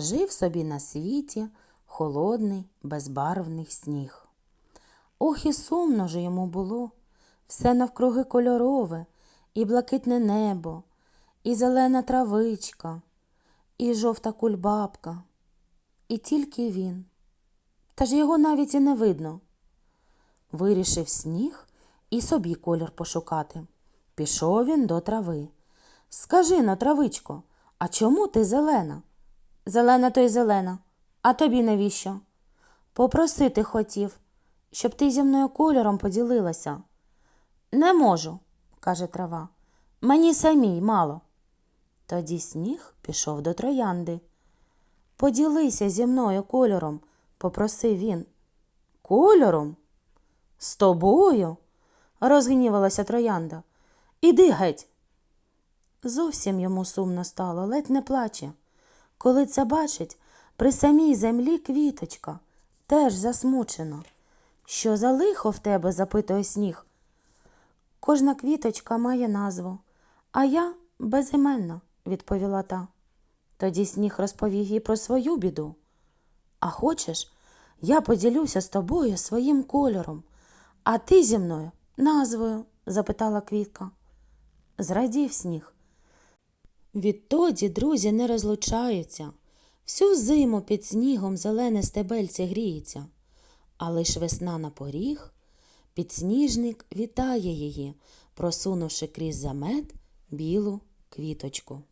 жив собі на світі холодний, безбарвний сніг. Ох, і сумно ж йому було. Все навкруги кольорове, і блакитне небо, і зелена травичка, і жовта кульбабка. І тільки він. Та ж його навіть і не видно. Вирішив сніг і собі колір пошукати. Пішов він до трави. Скажи но, травичко, а чому ти зелена? Зелена то й зелена. А тобі навіщо? Попросити хотів, щоб ти зі мною кольором поділилася. Не можу, каже трава. Мені самій мало. Тоді сніг пішов до троянди. Поділися зі мною кольором, попросив він. Кольором? З тобою? розгнівалася троянда. Іди геть. Зовсім йому сумно стало, ледь не плаче. Коли це бачить, при самій землі квіточка, теж засмучена. Що за лихо в тебе? запитує сніг. Кожна квіточка має назву, а я безіменна, відповіла та. Тоді сніг розповів їй про свою біду. А хочеш, я поділюся з тобою своїм кольором, а ти зі мною назвою? запитала квітка. Зрадів сніг. Відтоді друзі не розлучаються. Всю зиму під снігом зелене стебельце гріється, а лиш весна на поріг, підсніжник вітає її, просунувши крізь замет білу квіточку.